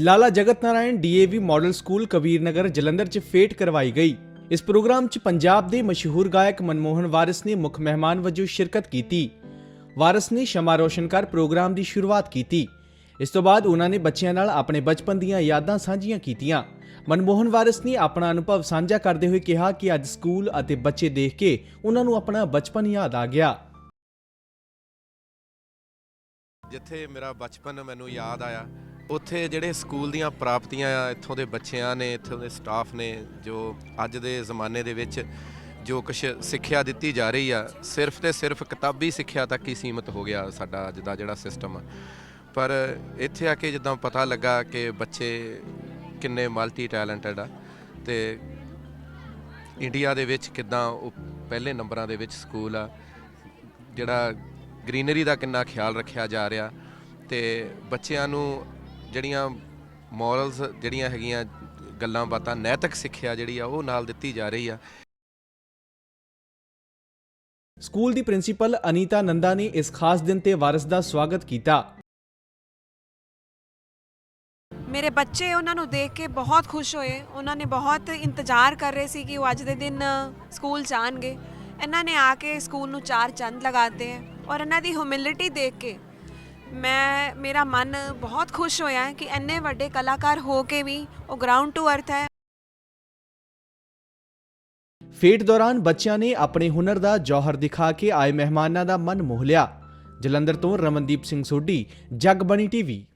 Lala Jagat Narayan DAV model school Kabir Nagar Jalandhar 'ਚ fete ਕਰਵਾਈ ਗਈ। ਇਸ ਪ੍ਰੋਗਰਾਮ 'ਚ ਪੰਜਾਬ ਦੇ ਮਸ਼ਹੂਰ ਗਾਇਕ ਮਨਮੋਹਨ ਵਾਰਿਸ ਨੇ ਮੁੱਖ ਮਹਿਮਾਨ ਵਜੋਂ ਸ਼ਿਰਕਤ ਕੀਤੀ। ਵਾਰਿਸ ਨੇ ਸ਼ਮਾ ਰੋਸ਼ਨ ਕਰ ਪ੍ਰੋਗਰਾਮ ਦੀ ਸ਼ੁਰੂਆਤ ਕੀਤੀ। ਇਸ ਤੋਂ ਬਾਅਦ ਉਹਨਾਂ ਨੇ ਬੱਚਿਆਂ ਨਾਲ ਆਪਣੇ ਬਚਪਨ ਦੀਆਂ ਯਾਦਾਂ ਸਾਂਝੀਆਂ ਕੀਤੀਆਂ। ਮਨਮੋਹਨ ਵਾਰਿਸ ਨੇ ਆਪਣਾ ਅਨੁਭਵ ਸਾਂਝਾ ਕਰਦੇ ਹੋਏ ਕਿਹਾ ਕਿ ਅੱਜ ਸਕੂਲ ਅਤੇ ਬੱਚੇ ਦੇਖ ਕੇ ਉਹਨਾਂ ਨੂੰ ਆਪਣਾ ਬਚਪਨ ਯਾਦ ਆ ਗਿਆ। ਜਿੱਥੇ ਮੇਰਾ ਬਚਪਨ ਮੈਨੂੰ ਯਾਦ ਆਇਆ ਉੱਥੇ ਜਿਹੜੇ ਸਕੂਲ ਦੀਆਂ ਪ੍ਰਾਪਤੀਆਂ ਆ, ਇੱਥੋਂ ਦੇ ਬੱਚਿਆਂ ਨੇ, ਇੱਥੋਂ ਦੇ ਸਟਾਫ ਨੇ, ਜੋ ਅੱਜ ਦੇ ਜ਼ਮਾਨੇ ਦੇ ਵਿੱਚ ਜੋ ਕੁਝ ਸਿੱਖਿਆ ਦਿੱਤੀ ਜਾ ਰਹੀ ਆ, ਸਿਰਫ ਤੇ ਸਿਰਫ ਕਿਤਾਬੀ ਸਿੱਖਿਆ ਤੱਕ ਹੀ ਸੀਮਤ ਹੋ ਗਿਆ ਸਾਡਾ ਅੱਜ ਦਾ ਜਿਹੜਾ ਸਿਸਟਮ ਆ। ਪਰ ਇੱਥੇ ਆ ਕੇ ਜਦੋਂ ਪਤਾ ਲੱਗਾ ਕਿ ਬੱਚੇ ਕਿੰਨੇ ਮਲਟੀ ਟੈਲੈਂਟਡ ਆ ਤੇ ਇੰਡੀਆ ਦੇ ਵਿੱਚ ਕਿਦਾਂ ਉਹ ਪਹਿਲੇ ਨੰਬਰਾਂ ਦੇ ਵਿੱਚ ਸਕੂਲ ਆ, ਜਿਹੜਾ ਗ੍ਰੀਨਰੀ ਦਾ ਕਿੰਨਾ ਖਿਆਲ ਰੱਖਿਆ ਜਾ ਰਿਹਾ ਤੇ ਬੱਚਿਆਂ ਨੂੰ ਜਿਹੜੀਆਂ ਮੋਰਲਸ ਜਿਹੜੀਆਂ ਹੈਗੀਆਂ ਗੱਲਾਂ ਬਾਤਾਂ ਨੈਤਿਕ ਸਿੱਖਿਆ ਜਿਹੜੀ ਆ ਉਹ ਨਾਲ ਦਿੱਤੀ ਜਾ ਰਹੀ ਆ। ਸਕੂਲ ਦੀ ਪ੍ਰਿੰਸੀਪਲ ਅਨੀਤਾ ਨੰਦਾ ਨੇ ਇਸ ਖਾਸ ਦਿਨ ਤੇ ਵਾਰਿਸ ਦਾ ਸਵਾਗਤ ਕੀਤਾ। ਮੇਰੇ ਬੱਚੇ ਉਹਨਾਂ ਨੂੰ ਦੇਖ ਕੇ ਬਹੁਤ ਖੁਸ਼ ਹੋਏ। ਉਹਨਾਂ ਨੇ ਬਹੁਤ ਇੰਤਜ਼ਾਰ ਕਰ ਰਹੇ ਸੀ ਕਿ ਉਹ ਅੱਜ ਦੇ ਦਿਨ ਸਕੂਲ ਜਾਣਗੇ। ਇਹਨਾਂ ਨੇ ਆ ਕੇ ਸਕੂਲ ਨੂੰ ਚਾਰ ਚੰਦ ਲਗਾਤੇ ਹੈ ਔਰ ਇਹਨਾਂ ਦੀ ਹਿਊਮਿਲਿਟੀ ਦੇਖ ਕੇ ਮੈਂ, ਮੇਰਾ ਮਨ ਬਹੁਤ ਖੁਸ਼ ਹੋਇਆ ਕਿ ਇੰਨੇ ਵੱਡੇ ਕਲਾਕਾਰ ਹੋ ਕੇ ਵੀ ਉਹ ਗਰਾਊਂਡ ਟੂ ਅਰਥ ਹੈ। ਫੇਟ ਦੌਰਾਨ ਬੱਚਿਆਂ ਨੇ ਆਪਣੇ ਹੁਨਰ ਦਾ ਜੌਹਰ ਦਿਖਾ ਕੇ ਆਏ ਮਹਿਮਾਨਾਂ ਦਾ ਮਨ ਮੋਹ ਲਿਆ। ਜਲੰਧਰ ਤੋਂ ਰਮਨਦੀਪ ਸਿੰਘ ਸੋਢੀ, ਜਗਬਣੀ ਟੀਵੀ